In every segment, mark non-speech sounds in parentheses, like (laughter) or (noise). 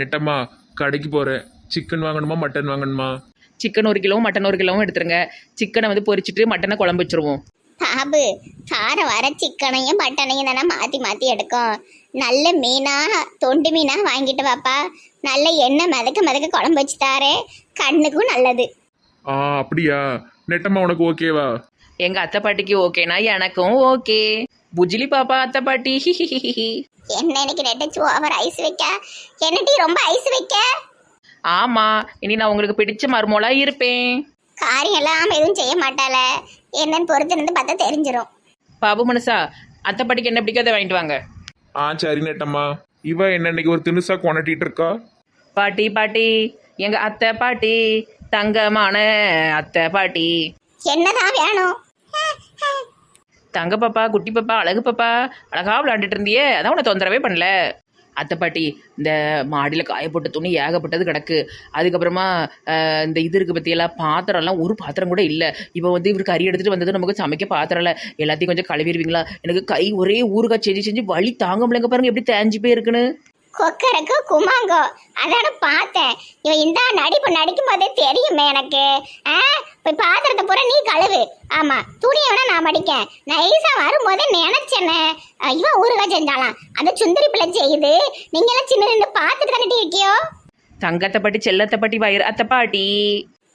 நெட்டம்மா கடைக்கு போகிறேன் சிக்கன் வாங்கணுமா மட்டன் வாங்கணுமா? சிக்கன் ஒரு கிலோவும் மட்டன் ஒரு கிலோவும் எடுத்துருங்க. சிக்கனை வந்து பொரிச்சிட்டு மட்டனை குழம்பு வச்சிருவோம். பாபு வார வர சிக்கனையும் மட்டனையும் தானே மாற்றி மாற்றி எடுக்கும். நல்ல மீனா தொண்டு மீனா வாங்கிட்டு வாப்பா. நல்ல எண்ணெய் மிதக்க மிதக்க குழம்பு வச்சு தாரே. கண்ணுக்கும் நல்லது. ஆ அப்படியா? நெட்டம்மா உனக்கு ஓகேவா எங்க அத்தை பாட்டிக்கு ஓகேனா எனக்கும் ஓகே புஜிலி பாப்பா அத்தை பாட்டி. என்ன இன்னைக்கு நெட்டச்சு ஓவர் ஐஸ் வைக்க? என்னடி ரொம்ப ஐஸ் வைக்க? ஆமா இனி நான் உங்களுக்கு பிடிச்ச மருமோளா இருப்பேன். காரியம் எல்லாம் எதுவும் செய்ய மாட்டாள. என்னன்னு பொறுத்து இருந்து பார்த்தா தெரிஞ்சிரும். பாபு மனுஷா அத்தை பாட்டிக்கு என்ன பிடிக்காத வாங்கிட்டு வாங்க. ஆ சரி நெட்டம்மா. இவ என்ன இன்னைக்கு ஒரு தினுசா கொண்டாட்டிட்டு இருக்கா? பாட்டி பாட்டி எங்க அத்தை பாட்டி தங்கமான அத்தை பாட்டி. என்னதான் வேணும்? தங்க பாப்பா குட்டி பாப்பா அழகு பாப்பா அழகாக விளாண்டுட்டு இருந்தியே அதான் உன்னை தொந்தரவே பண்ணல. அத்தை பாட்டி இந்த மாடியில் காயப்போட்ட துணி ஏகப்பட்டது கிடக்கு. அதுக்கப்புறமா இந்த இது இருக்குது பற்றியெல்லாம் பாத்திரம்லாம் ஒரு பாத்திரம் கூட இல்லை. இப்போ வந்து இவர் கறி எடுத்துகிட்டு வந்தது நமக்கு சமைக்க பாத்திரம் இல்லை. எல்லாத்தையும் கொஞ்சம் கழுவிடுவீங்களா? எனக்கு கை ஒரே ஊறுகாய் செஞ்சு செஞ்சு வலி தாங்க முடியலங்க பாருங்க எப்படி தேஞ்சு போயிருக்குன்னு. கொக்கரக்கோ குமாங்கோ. அதான பார்த்தேன். இவன் இந்த நடிப்பு நடிக்கும் போதே தெரியுமே எனக்கு. ஆ? போய் பாத்திரத்தை பூரா நீ கழுவு. ஆமா துணியை வேணா நான் மடிக்கேன். நைஸா வரும்போதே நினைச்சேனே. இவன் ஊருகா செஞ்சாலாம். அந்த சுந்தரி பிள்ளை செய்யுது. நீங்க எல்லாம் சின்ன நின்று பார்த்துட்டு தானே இருக்கியோ தங்கத்தை பாட்டி செல்லத்தை பாட்டி வயிறு அத்தை பாட்டி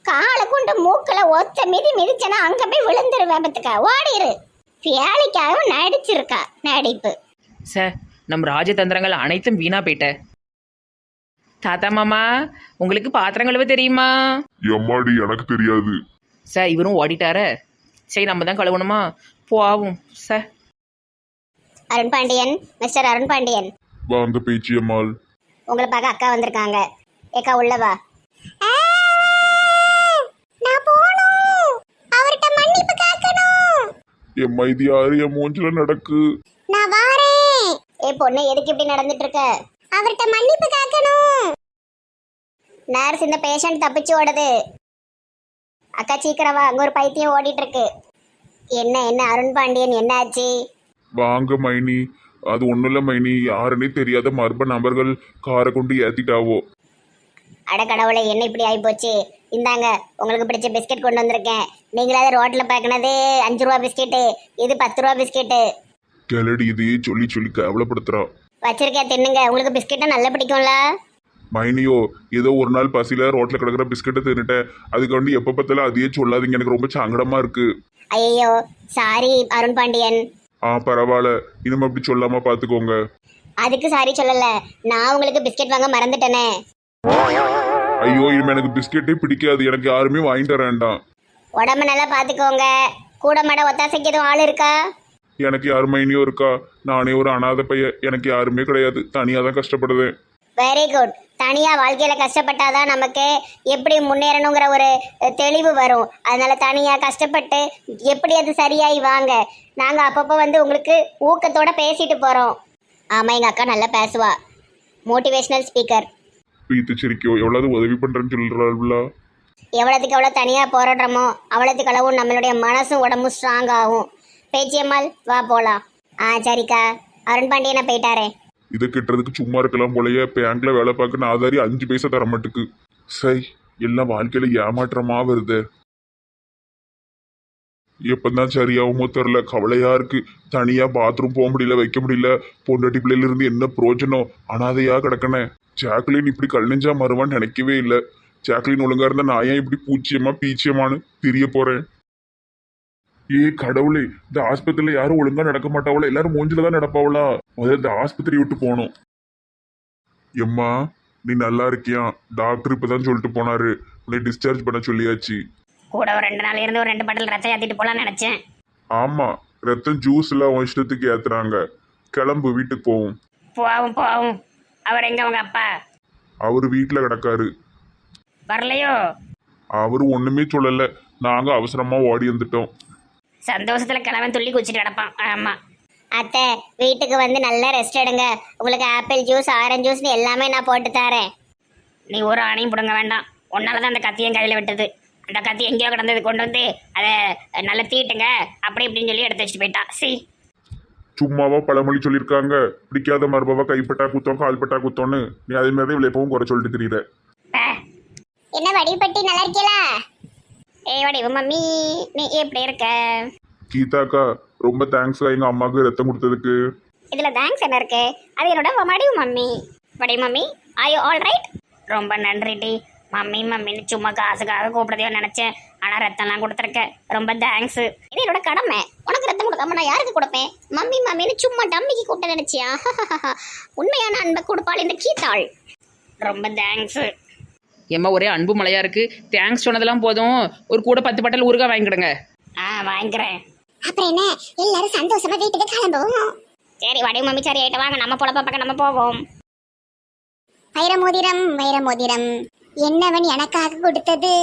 காலை கொண்டு மூக்குல ஒத்த மிதி மிதிச்சனா அங்க போய் விழுந்துருவேன் பத்துக்க ஓடிரு. வேலைக்காகவும் நடிச்சிருக்கா நடிப்பு. சார் நம் ராஜதந்திரங்கள் அனைத்தும் வீணா போயிட்ட. தாத்தா மாமா உங்களுக்கு பாத்திரம் கழுவ தெரியுமா? எம்மாடி எனக்கு தெரியாது. சார் இவரும் ஓடிட்டார. சரி நம்ம தான் கழுவணுமா? போவும் சார். அருண் பாண்டியன் மிஸ்டர் அருண் பாண்டியன் வாங்க பேச்சியம்மாள் உங்களை பார்க்க அக்கா வந்திருக்காங்க. ஏக்கா உள்ளவா நான் போணும் அவர்ட்ட மன்னிப்பு கேட்கணும். எம்மா இது யாரு என் மூஞ்சில நடக்கு. நான் வாரேன் ஏ பொண்ணு எதுக்கு இப்படி நடந்துட்டு இருக்க அவர்ட்ட மன்னிப்பு கேட்கணும். நர்ஸ் இந்த பேஷண்ட் தப்பிச்சு ஓடுது. அக்கா சீக்கிரம் வா அங்க ஒரு பைத்தியம் ஓடிட்டு இருக்கு என்ன என்ன அருண் பாண்டியன் என்ன ஆச்சு? வாங்க மைனி. அது ஒண்ணும் இல்ல மைனி. யாருன்னே தெரியாத மர்ம நபர்கள் காரை கொண்டு ஏத்திட்டாவோ. அட கடவுளை என்ன இப்படி ஆகி போச்சு இந்தாங்க உங்களுக்கு பிடிச்ச பிஸ்கட் கொண்டு வந்திருக்கேன். நீங்களாவது ரோட்ல பார்க்கனது அஞ்சு ரூபா பிஸ்கெட்டு இது பத்து ரூபா பிஸ்கெட்டு. கிளடி இதையே சொல்லி சொல்லி கேவலப்படுத்துறா? வச்சிருக்கேன் தின்னுங்க. உங்களுக்கு பிஸ்கெட்டை நல்லா பிடிக்கும்ல? மைனியோ ஏதோ ஒரு நாள் பசியில ரோட்ல கிடக்குற பிஸ்கட்டை தின்னுட்டேன். அதுக்கு வந்து எப்ப பார்த்தாலும் அதையே சொல்லாதீங்க. எனக்கு ரொம்ப சங்கடமா இருக்கு. ஐயோ சாரி அருண் பாண்டியன். ஆ பரவாயில்ல. இனிமே அப்படி சொல்லாம பாத்துக்கோங்க. அதுக்கு சாரி சொல்லல. நான் உங்களுக்கு பிஸ்கெட் வாங்க மறந்துட்டேனே. ஐயோ இனிமே எனக்கு பிஸ்கெட்டே பிடிக்காது. எனக்கு யாருமே வாங்கிட்டு வர வேண்டாம். உடம்ப நல்லா பார்த்துக்கோங்க கூட மாட ஒத்தாசைக்கு எதுவும் ஆள் இருக்கா? எனக்கு யார் மைனியோ இருக்கா? நானே ஒரு அனாதை பையன் எனக்கு யாருமே கிடையாது. தனியாக தான் கஷ்டப்படுவேன். வெரி குட் தனியா வாழ்க்கையில கஷ்டப்பட்டாதான் நமக்கு எப்படி முன்னேறணுங்கிற ஒரு தெளிவு வரும். அதனால தனியா கஷ்டப்பட்டு எப்படி அது சரியாயி வாங்க. நாங்க அப்பப்போ வந்து உங்களுக்கு ஊக்கத்தோட பேசிட்டு போறோம். ஆமா எங்க அக்கா நல்லா பேசுவா. மோட்டிவேஷனல் ஸ்பீக்கர் பீத்து சிரிக்கோ. எவ்வளவு உதவி பண்றேன்னு சொல்றாள்ல எவ்வளோத்துக்கு எவ்வளோ தனியாக போராடுறோமோ அவ்வளோத்துக்கு அளவும் நம்மளுடைய மனசும் உடம்பும் ஸ்ட்ராங் ஆகும். பேச்சியம்மாள் வா போலாம். ஆ சரிக்கா. அருண் பாண்டியனை போயிட்டாரே? இதை கிட்டுறதுக்கு சும்மா இருக்கலாம் போலயே பேங்க்ல வேலை பார்க்க நான் ஆதாரி அஞ்சு பைசா தர மாட்டுக்கு. சை எல்லாம் வாழ்க்கையில ஏமாற்றமா வருது. எப்பதான் சரியாகுமோ தெரில கவலையா இருக்கு. தனியா பாத்ரூம் போக முடியல வைக்க முடியல. பொண்டாட்டி பிள்ளையில இருந்து என்ன பிரோஜனம்? அனாதையா கிடக்கணே ஜாக்லின் இப்படி கல்நெஞ்சா மறுவான்னு நினைக்கவே இல்லை. ஜாக்லின் ஒழுங்கா இருந்தா நான் ஏன் இப்படி பூச்சியமா பீச்சியமானு தெரிய போறேன்? ஏ கடவுளே இந்த ஆஸ்பத்திரியில யாரும் ஒழுங்கா நடக்க மாட்டாவளா? எல்லாரும் மூஞ்சில தான் நடப்பாவளா? முதல்ல இந்த ஆஸ்பத்திரி விட்டு போகணும். எம்மா நீ நல்லா இருக்கியா? டாக்டர் இப்பதான் சொல்லிட்டு போனாரு. உன்னை டிஸ்சார்ஜ் பண்ண சொல்லியாச்சு. கூட ஒரு ரெண்டு நாள் இருந்து ஒரு ரெண்டு பாட்டில் ரத்தம் ஏற்றிட்டு போகலான்னு நினச்சேன். ஆமா ரத்தம் ஜூஸ் எல்லாம் உன் இஷ்டத்துக்கு ஏத்துறாங்க. கிளம்பு வீட்டுக்கு போவோம். போவும் போவும். அவர் எங்க உங்க அப்பா? அவரு வீட்டுல கிடக்காரு. வரலையோ? அவரு ஒண்ணுமே சொல்லல. நாங்க அவசரமா ஓடி வந்துட்டோம். சந்தோஷத்துல கிழவன் துள்ளி குச்சிட்டு கிடப்பான். ஆமா. அத்தை வீட்டுக்கு வந்து நல்லா ரெஸ்ட் எடுங்க. உங்களுக்கு ஆப்பிள் ஜூஸ் ஆரஞ்சு ஜூஸ்னு எல்லாமே நான் போட்டு தரேன். நீ ஒரு ஆணையும் பிடுங்க வேண்டாம். உன்னால தான் அந்த கத்தியும் கையில் விட்டது. அந்த கத்தி எங்கேயோ கிடந்தது. கொண்டு வந்து அதை நல்லா தீட்டுங்க. அப்படி இப்படின்னு சொல்லி எடுத்து வச்சுட்டு போயிட்டான் சி. சும்மாவா பழமொழி சொல்லியிருக்காங்க. பிடிக்காத மருபவா கைப்பட்டா குத்தம் கால்பட்டா குத்தம்னு. நீ அதே மாதிரி இவ்வளோ எப்பவும் குறை சொல்லிட்டு தெரியுற. என்ன வடிபட்டி நல்லா இருக்கீங்களா ஏய் வடிவு மம்மி நீ எப்படி இருக்க? கீதாக்கா ரொம்ப தேங்க்ஸ்க்கா எங்கள் அம்மாவுக்கு ரத்தம் கொடுத்ததுக்கு. இதுல தேங்க்ஸ் என்ன இருக்கு? அது என்னோட வடிவு மம்மி. வடிவு மம்மி ஐ ஆல் ரைட் ரொம்ப நன்றி டி. மம்மி மம்மின்னு சும்மா காசுக்காக கூப்பிடுறதையோ நினைச்சேன். ஆனா ரத்தம்லாம் கொடுத்துருக்க. ரொம்ப தேங்க்ஸ் இது என்னோட கடமை. உனக்கு ரத்தம் கொடுக்காம நான் யாருக்கு கொடுப்பேன்? மம்மி மம்மின்னு சும்மா டம்மிக்கு கூப்பிட்ட நினைச்சியா? (laughs) உண்மையான அன்பை கொடுப்பாள் இந்த கீத்தாள் ரொம்ப தேங்க்ஸ் ஏம்மா ஒரே அன்பு மழையா இருக்கு. தேங்க்ஸ் சொன்னதெல்லாம் போதும். ஒரு கூட பத்து பட்டல் ஊறுகாய் வாங்கிக்கிடுங்க ஆ வாங்கிக்கிறேன். அப்புறம் என்ன? எல்லாரும் சந்தோஷமா வீட்டுக்கு கிளம்புவோம். சரி வடிவு மம்மி சரி ஆயிட்டு வாங்க. நம்ம பொழப்ப பக்கம் நம்ம போவோம். வைரமோதிரம் வைரமோதிரம். என்னவன் எனக்காக கொடுத்தது?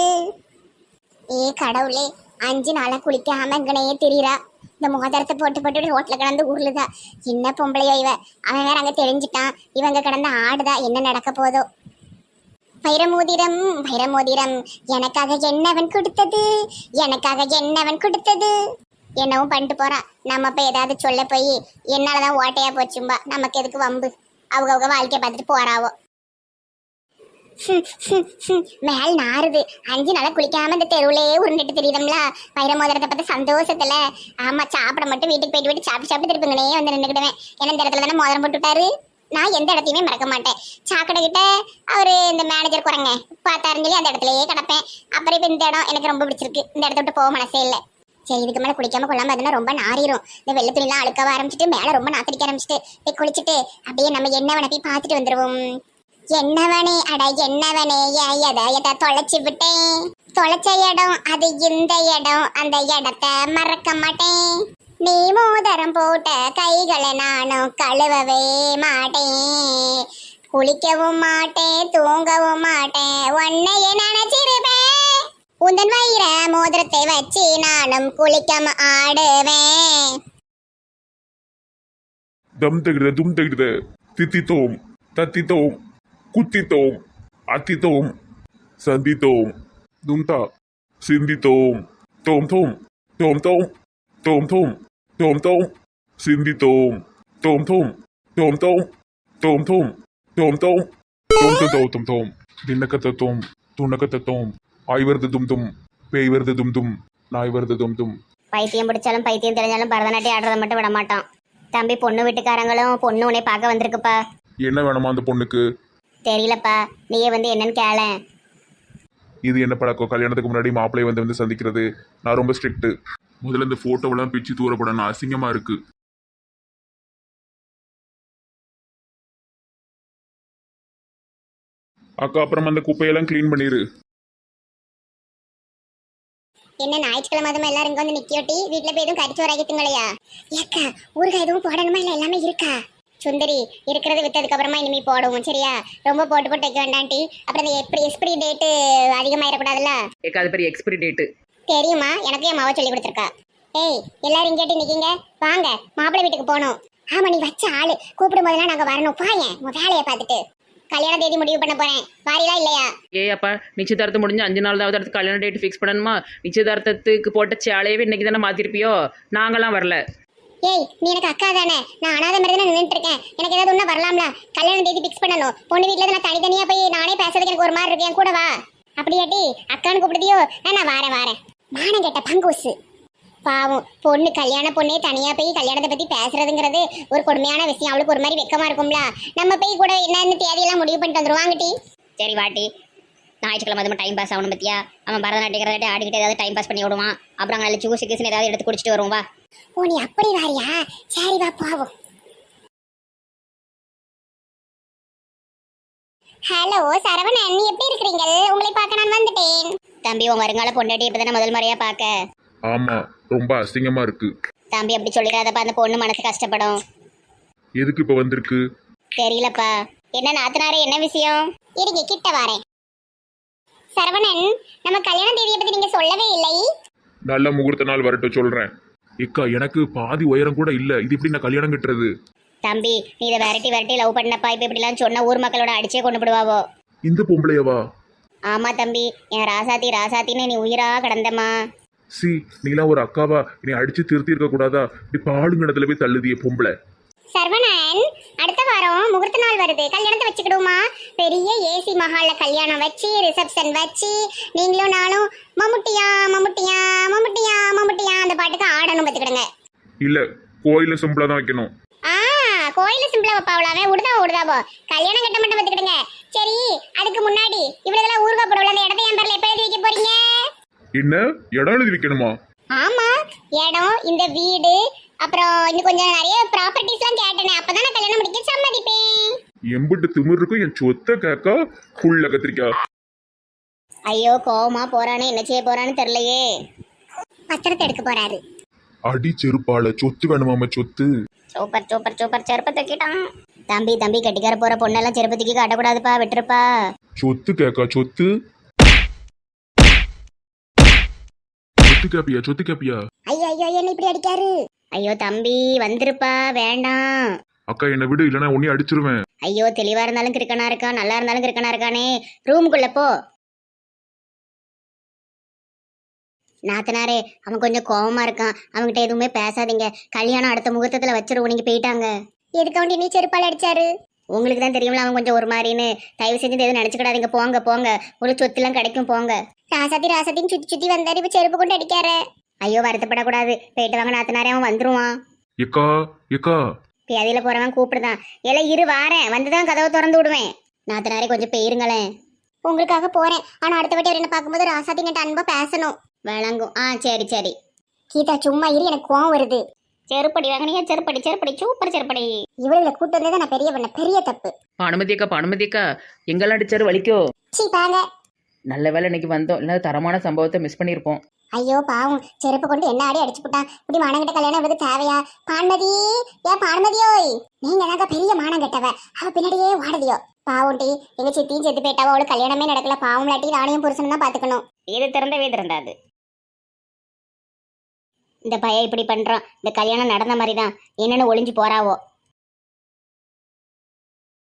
ஏ கடவுளே அஞ்சு நாளா குளிக்காம இங்கனையே திரியிறா. இந்த மோதிரத்தை போட்டு போட்டு ரோட்ல கிடந்து உருளுதா என்ன பொம்பளையோ இவ. அவன் வேற அங்க தெரிஞ்சிட்டான் இவங்க கிடந்து ஆடுதா. என்ன நடக்க போதோ. வைரமோதிரம் வைரமோதிரம் எனக்காக என்னவன் கொடுத்தது? எனக்காக என்னவன் கொடுத்தது? என்னவும் பண்ணிட்டு போறான் நம்ம போய் ஏதாவது சொல்ல போய் என்னாலதான் ஓட்டையா போச்சும்பா. நமக்கு எதுக்கு வம்பு? அவங்க அவங்க வாழ்க்கைய பார்த்துட்டு போறாவோ. மேல் நாறுது. அஞ்சு நாளா குளிக்காம இந்த தெருவுலயே உருண்டுட்டு தெரியுதும்ல. வைரமோதிரத்தை பார்த்து சந்தோஷத்துல. ஆமா சாப்பிட மட்டும் வீட்டுக்கு போயிட்டு போயிட்டு சாப்பிட்டு சாப்பிட்டு திருப்பிங்கனே வந்து நின்றுக்கிடுவேன் ஏன்னா இந்த இடத்துல தானே மோதிரம் போட்டுட்டாரு நான் எந்த இடத்தையுமே மறக்க மாட்டேன். சாக்கடை கிட்ட அவரு இந்த மேனேஜர் குறைங்க பார்த்தாருன்னு சொல்லி அந்த இடத்துலயே கிடப்பேன். அப்புறம் இப்போ இந்த இடம் எனக்கு ரொம்ப பிடிச்சிருக்கு. இந்த இடத்த விட்டு போக மனசே இல்லை. சரி இதுக்கு மேல குளிக்காம கொள்ளாம பார்த்தீங்கன்னா ரொம்ப நாறிடும் இந்த வெள்ளை துணிலாம் அழுக்கவ ஆரம்பிச்சிட்டு மேல ரொம்ப நாத்தடிக்க ஆரம்பிச்சிட்டு போய் குளிச்சுட்டு அப்படியே நம்ம என்னவனை போய் பார்த்துட்டு வந்துருவோம். என்னவனே அட என்னவனே ஏன் எதை எதை தொலைச்சு விட்டேன்? தொலைச்ச இடம் அது இந்த இடம். அந்த இடத்த மறக்க மாட்டேன். நீ மோதரம் போட்ட கைகளை நானும் கழுவவே மாட்டேன் குளிக்கவும் மாட்டேன் தூங்கவும் மாட்டேன் உன்னையே நினைச்சிருப்பேன் உந்தன் வயிற மோதிரத்தை வச்சு நானும் குளிக்கம் ஆடுவேன் தம் தகிட தும் தகிட தித்தித்தோம் தத்தித்தோம் குத்தித்தோம் அத்தித்தோம் சந்தித்தோம் தும்தா சிந்தித்தோம் தோம் தோம் தோம் தோம் தோம் தோம் தோம் தோம் சிந்தித்தோம் தோம் தோம் தோம் தோம் தோம் தோம் தோம் தோம் தோம் தோம் தோம் தோம் தின்னக்கத்த தோம் துணக்கத்த தோம் ஆய் வருது தும் தும் பேய் வருது தும் தும் நாய் வருது தும் தும் பைத்தியம் பிடிச்சாலும் பைத்தியம் தெரிஞ்சாலும் பரதநாட்டியம் ஆடுறதை மட்டும் விட மாட்டான் தம்பி பொண்ணு வீட்டுக்காரங்களும் பொண்ணு உன்னை பார்க்க வந்திருக்குப்பா. என்ன வேணுமா அந்த பொண்ணுக்கு? தெரியலப்பா. நீயே வந்து என்னன்னு கேளேன் இது என்ன பழக்கம்? கல்யாணத்துக்கு முன்னாடி மாப்பிள்ளை வந்து வந்து சந்திக்கிறது. நான் ரொம்ப ஸ்ட்ரிக்ட் முதல்ல இந்த போட்டோவெல்லாம் பிச்சு தூரப்படணும். அசிங்கமா இருக்கு. அக்கா அப்புறம் அந்த குப்பையெல்லாம் க்ளீன் பண்ணிரு. என்ன ஞாயிற்றுக்கிழமை அதுமா எல்லாரும் இங்க வந்து நிக்கியோட்டி? வீட்டுல போய் எதுவும் கடிச்சு வராக்கிட்டுங்களையா ஏக்கா ஊறுகாய் எதுவும் போடணுமா? இல்ல எல்லாமே இருக்கா? சுந்தரி இருக்கிறத வித்ததுக்கு அப்புறமா இனிமே போடுவோம் சரியா? ரொம்ப போட்டு போட்டு வைக்க வேண்டாம்டி அப்புறம் எப்படி எக்ஸ்பிரி டேட்டு அதிகமாயிடக்கூடாதுல்ல? ஏக்கா அது பெரிய எக்ஸ்பிரி டேட்டு தெரியுமா? எனக்கு என் மாவ சொல்லி கொடுத்துருக்கா. ஏய் எல்லாரும் இங்கேட்டு நிக்கீங்க. வாங்க மாப்பிள்ளை வீட்டுக்கு போகணும். ஆமா நீ வச்ச ஆளு. கூப்பிடும் போதெல்லாம் நாங்க வரணும். பாயேன் உன் வேலையை பார்த்துட்டு. கல்யாண தேதி முடிவு பண்ண போறேன். வாரிலா இல்லையா? ஏ அப்பா நிச்சயதார்த்தம் முடிஞ்சு அஞ்சு நாள் தான் அடுத்து கல்யாண டேட் ஃபிக்ஸ் பண்ணணுமா? நிச்சயதார்த்தத்துக்கு போட்ட சேலையவே இன்னைக்கு தானே மாத்திருப்பியோ? நாங்களாம் வரல. ஏய் நீ எனக்கு அக்கா தானே. நான் அனாதை மாதிரி தானே நின்றுட்டு இருக்கேன். எனக்கு ஏதாவது ஒண்ணு வரலாம்ல? கல்யாண தேதி ஃபிக்ஸ் பண்ணணும். பொண்ணு இருந்து நான் தனித்தனியா போய் நானே பேசுறதுக்கு எனக்கு ஒரு மாதிரி இருக்கு. என் கூட வா. அப்படியாட்டி அக்கான்னு கூப்பிடுதியோ? நான் வாரேன் வாரேன். மானம் கேட்ட பங்கூசு. பாவம் பொண்ணு கல்யாண பொண்ணே தனியா போய் கல்யாணத்தை பத்தி பேசுறதுங்கிறது ஒரு கொடுமையான விஷயம். அவளுக்கு ஒரு மாதிரி வெக்கமா இருக்கும்ல. நம்ம போய் கூட என்னன்னு தேதியெல்லாம் முடிவு பண்ணிட்டு வந்துருவாங்கட்டி சரி வாட்டி. ஞாயிற்றுக்கிழமை அதுவும் டைம் பாஸ் ஆகணும் பத்தியா? அவன் பரதநாட்டியம் ஆடிக்கிட்டு ஏதாவது டைம் பாஸ் பண்ணி விடுவான். அப்புறம் அதில் ஜூஸ் கீஸ் ஏதாவது எடுத்து குடிச்சிட்டு வருவோம் வா. ஓ நீ அப்படி வாரியா? சரி வா பாவம். ஹலோ சரவணன் நீ எப்படி இருக்கிறீங்க உங்களை பார்க்க நான் வந்துட்டேன் தம்பி உன் வருங்கால பொண்டாட்டி இப்போ முதல் முறையாக பார்க்க? ஆமா ரொம்ப அசிங்கமா இருக்கு. தம்பி அப்படி சொல்லிடாதப்பா அந்த பொண்ணு மனசு கஷ்டப்படும். எதுக்கு இப்ப வந்திருக்கு? தெரியலப்பா. என்ன நாத்தனாரே என்ன விஷயம்? இருங்க கிட்ட வரேன். சரவணன் நம்ம கல்யாண தேதியை பத்தி நீங்க சொல்லவே இல்லை? நல்ல முகூர்த்த நாள் வரட்டும் சொல்றேன். இக்கா எனக்கு பாதி உயரம் கூட இல்ல. இது எப்படி நான் கல்யாணம் கட்டுறது? தம்பி நீ இதை விரட்டி விரட்டி லவ் பண்ணப்பா. இப்போ இப்படிலாம் சொன்ன ஊர் மக்களோட அடிச்சே கொண்டு போடுவாவோ இந்த பொம்பளையவா? ஆமா தம்பி என் ராசாத்தி ராசாத்தின்னு நீ உயிரா கிடந்தம்மா. சி நீலாம் ஒரு அக்காவா? நீ அடிச்சு திருத்தி இருக்க கூடாதா? இப்படி பாடுங்கடத்துல போய் தள்ளுதிய பொம்பளை. சர்வனன் அடுத்த வாரம் முகூர்த்த நாள் வருது. கல்யாணத்தை வச்சுக்கிடுமா பெரிய ஏசி மஹால்ல கல்யாணம் வச்சு ரிசப்ஷன் வச்சு நீங்களும் நானும் மம்முட்டியா மம்முட்டியா மம்முட்டியா மம்முட்டியா அந்த பாட்டுக்கு ஆடணும் பார்த்துக்கிடுங்க. இல்ல கோயில சிம்பிளா தான் வைக்கணும். ஆ கோயில சிம்பிளா வைப்பாவளாவே விடுதா விடுதாவோ கல்யாணம் கட்ட மட்டும் பார்த்துக்கிடுங்க. சரி அதுக்கு முன்னாடி இவ்வளவு ஊர்கா போடுவோம் அந்த இடத்த என் பேர்ல எப்ப எழுதி வைக்க போறீங்க? என்ன? இடம் எழுதி வைக்கணுமா? ஆமா இடம் இந்த வீடு அப்புறம் இன்னும் கொஞ்சம் நிறைய ப்ராப்பர்ட்டிஸ்லாம் கேட்டேனே அப்பதான் நான் கல்யாணம் முடிக்க சம்மதிப்பேன். எம்பிட்டு திமிர் இருக்கும் என் சொத்த கேக்கா புள்ள கத்திரிக்கா. ஐயோ கோவமா போறானே என்ன செய்ய போறான்னு தெரியலையே. பத்திரத்தை எடுக்க போறாரு. அடி செருப்பால சொத்து வேணுமாம சொத்து? சூப்பர் சூப்பர் சூப்பர் செருப்பை தூக்கிட்டான். தம்பி தம்பி கட்டிக்கார போற பொண்ணெல்லாம் செருப்பத்துக்கு காட்டக்கூடாதுப்பா விட்டுருப்பா. சொத்து கேக்கா சொத்து. சொத்து கேப்பியா சொத்து கேப்பியா? ஐயோ ஐயோ என்ன இப்படி அடிக்காரு? ஐயோ தம்பி வந்திருப்பா வேண்டாம். அக்கா என்னை விடு இல்லைன்னா உன்னையும் அடிச்சிருவேன். ஐயோ தெளிவா இருந்தாலும் கிறுக்கனா இருக்கான் நல்லா இருந்தாலும் கிறுக்கனா இருக்கானே. ரூமுக்குள்ள போ. நாத்தனாரே அவன் கொஞ்சம் கோவமா இருக்கான். அவன்கிட்ட எதுவுமே பேசாதீங்க. கல்யாணம் அடுத்த முகூர்த்தத்துல வச்சிருவோம் நீங்க போயிட்டாங்க. எதுக்கு அவன் நீ செருப்பால் அடிச்சாரு? உங்களுக்கு தான் தெரியும்ல அவன் கொஞ்சம் ஒரு மாதிரின்னு. தயவு செஞ்சு எதுவும் நினைச்சுக்கிடாதீங்க. போங்க போங்க. உங்களுக்கு சொத்துலாம் கிடைக்கும் போங்க. ராசாத்தி ராசாத்தின்னு சுத்தி சுத்தி வந்தாரு. இப்ப செருப்பு கொண்டு அடிக்காரு. ஐயோ வருத்தப்படக்கூடாது. போயிட்டு வாங்க நாத்தனாரே அவன் வந்துருவான். எக்கா எக்கா பேதியில போறவன் கூப்பிடுதான். எல்லாம் இரு வாரேன். வந்துதான் கதவை திறந்து விடுவேன். நாத்தனாரே கொஞ்சம் போயிருங்களேன். உங்களுக்காக போறேன். ஆனா அடுத்த வாட்டி அவர் என்ன பார்க்கும்போது ராசாத்தி கிட்ட அன்பா பேசணும். விளங்கும். ஆ சரி சரி. கீதா சும்மா இரு. எனக்கு கோவம் வருது. செருப்படி வாங்கினியா? செருப்படி செருப்படி சூப்பர் செருப்படி. இவளுல கூட்டு வந்ததை நான் பெரிய பண்ண பெரிய தப்பு. பானுமதி அக்கா எங்கெல்லாம் அடிச்சாரு வலிக்கோ? சீ பாங்க நல்ல வேலை இன்னைக்கு வந்தோம். இல்லை தரமான சம்பவத்தை மிஸ் பண்ணியிருப்போம். ஐயோ பாவம். செருப்பு கொண்டு என்ன ஆடி அடிச்சு போட்டான்? இப்படி மானங்கிட்ட கல்யாணம் இவருக்கு தேவையா? பான்மதி ஏன் பான்மதியோய் நீங்க தாங்க பெரிய மானம் கெட்டவ? அவ பின்னாடியே வாடுதியோ பாவம் டி. எங்க சித்தியும் செத்து போயிட்டாவோ? அவளுக்கு கல்யாணமே நடக்கல. பாவம் இல்லாட்டி ராணியும் புருஷனும் தான் பாத்துக்கணும். இது திறந்தவே திறந்தாது. இந்த பையன் இப்படி பண்ணுறான் இந்த கல்யாணம் நடந்த மாதிரி தான் என்னென்னு ஒளிஞ்சு போறாவோ?